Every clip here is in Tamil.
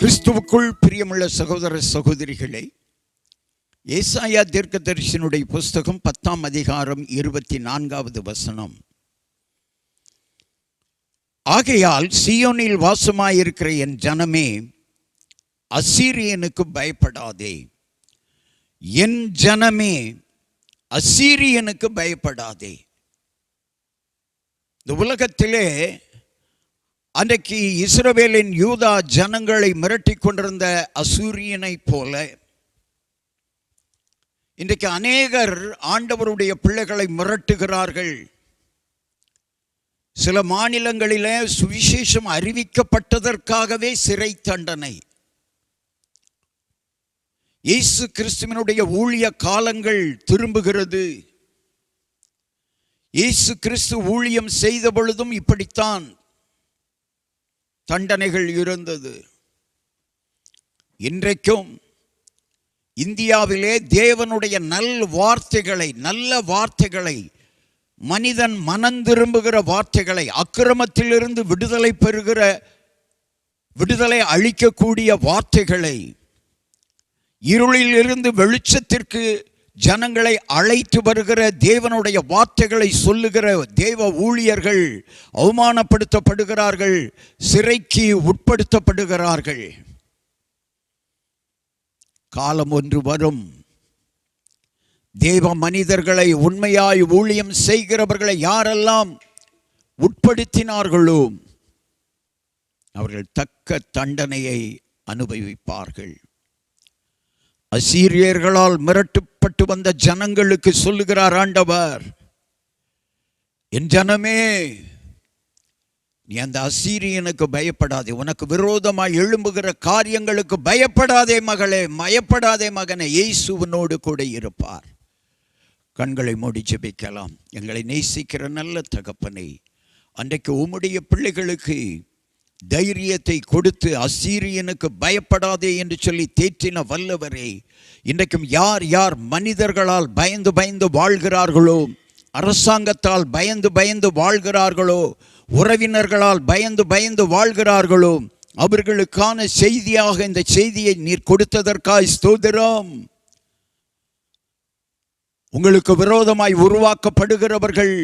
கிறிஸ்துவுக்குள் பிரியமுள்ள சகோதர சகோதரிகளே ஏசாயா தீர்க்கதரிசனுடைய புஸ்தகம் பத்தாம் அதிகாரம் இருபத்தி நான்காவது வசனம். ஆகையால் சீயோனில் வாசமாயிருக்கிற என் ஜனமே அசீரியனுக்கு பயப்படாதே. என் ஜனமே அசீரியனுக்கு பயப்படாதே. இந்த உலகத்திலே அன்றைக்கு இஸ்ரவேலின் யூதா ஜனங்களை மிரட்டி கொண்டிருந்த அசூரியனைப் போல இன்றைக்கு அநேகர் ஆண்டவருடைய பிள்ளைகளை மிரட்டுகிறார்கள். சில மாநிலங்களிலே சுவிசேஷம் அறிவிக்கப்பட்டதற்காகவே சிறை தண்டனை. இயேசு கிறிஸ்துவனுடைய ஊழிய காலங்கள் திரும்புகிறது. இயேசு கிறிஸ்து ஊழியம் செய்த பொழுதும் இப்படித்தான். தண்டனைகள் இருந்தது. இன்றைக்கும் இந்தியாவிலே தேவனுடைய நல் வார்த்தைகளை நல்ல வார்த்தைகளை மனிதன் மனம் திரும்புகிற வார்த்தைகளை அக்கிரமத்திலிருந்து விடுதலை பெறுகிற விடுதலை அளிக்கக்கூடிய வார்த்தைகளை இருளிலிருந்து வெளிச்சத்திற்கு ஜனங்களை அழைத்து வருகிற தேவனுடைய வார்த்தைகளை சொல்லுகிற தேவ ஊழியர்கள் அவமானப்படுத்தப்படுகிறார்கள் சிறைக்கு உட்படுத்தப்படுகிறார்கள். காலம் ஒன்று வரும். தேவ மனிதர்களை உண்மையாய் ஊழியம் செய்கிறவர்களை யாரெல்லாம் உட்படுத்தினார்களோ அவர்கள் தக்க தண்டனையை அனுபவிப்பார்கள். அசீரியர்களால் மிரட்டு மிரட்டப்பட்டு வந்த ஜனங்களுக்கு சொல்லுகிறார் ஆண்டவர் என் ஜனமே நீ அந்த அசீரியனுக்கு பயப்படாதே உனக்கு விரோதமாக எழும்புகிற காரியங்களுக்கு பயப்படாதே மகளே பயப்படாதே மகனே இயேசுவனோடு கூட இருப்பார். கண்களை மூடி ஜெபிக்கலாம். எங்களை நேசிக்கிற நல்ல தகப்பனை அன்றைக்கு உம்முடைய பிள்ளைகளுக்கு தைரியத்தை கொடுத்து அசீரியனுக்கு பயப்படாதே என்று சொல்லி தேற்றின வல்லவரே இன்றைக்கும் யார் யார் மனிதர்களால் பயந்து பயந்து வாழ்கிறார்களோ அரசாங்கத்தால் பயந்து பயந்து வாழ்கிறார்களோ உறவினர்களால் பயந்து பயந்து வாழ்கிறார்களோ அவர்களுக்கான செய்தியாக இந்த செய்தியை நீர் கொடுத்ததற்காய் ஸ்தோதிரம் உங்களுக்கு விரோதமாய் உருவாக்கப்படுகிறவர்கள்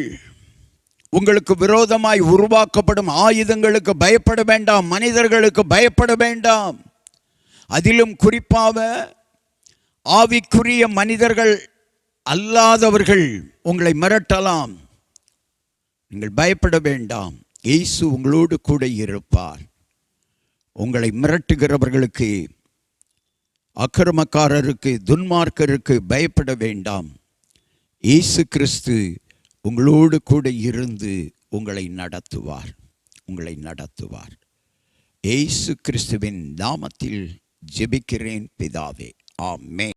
உங்களுக்கு விரோதமாய் உருவாக்கப்படும் ஆயுதங்களுக்கு பயப்பட வேண்டாம் மனிதர்களுக்கு பயப்பட வேண்டாம். அதிலும் குறிப்பாக ஆவிக்குரிய மனிதர்கள் அல்லாதவர்கள் உங்களை மிரட்டலாம். நீங்கள் பயப்பட வேண்டாம். இயேசு உங்களோடு கூட இருப்பார். உங்களை மிரட்டுகிறவர்களுக்கு அக்கிரமக்காரருக்கு துன்மார்க்கருக்கு பயப்பட வேண்டாம். இயேசு கிறிஸ்து உங்களோடு கூட இருந்து உங்களை நடத்துவார். உங்களை நடத்துவார். ஏசு கிறிஸ்துவின் நாமத்தில் ஜெபிக்கிறேன் பிதாவே. ஆமே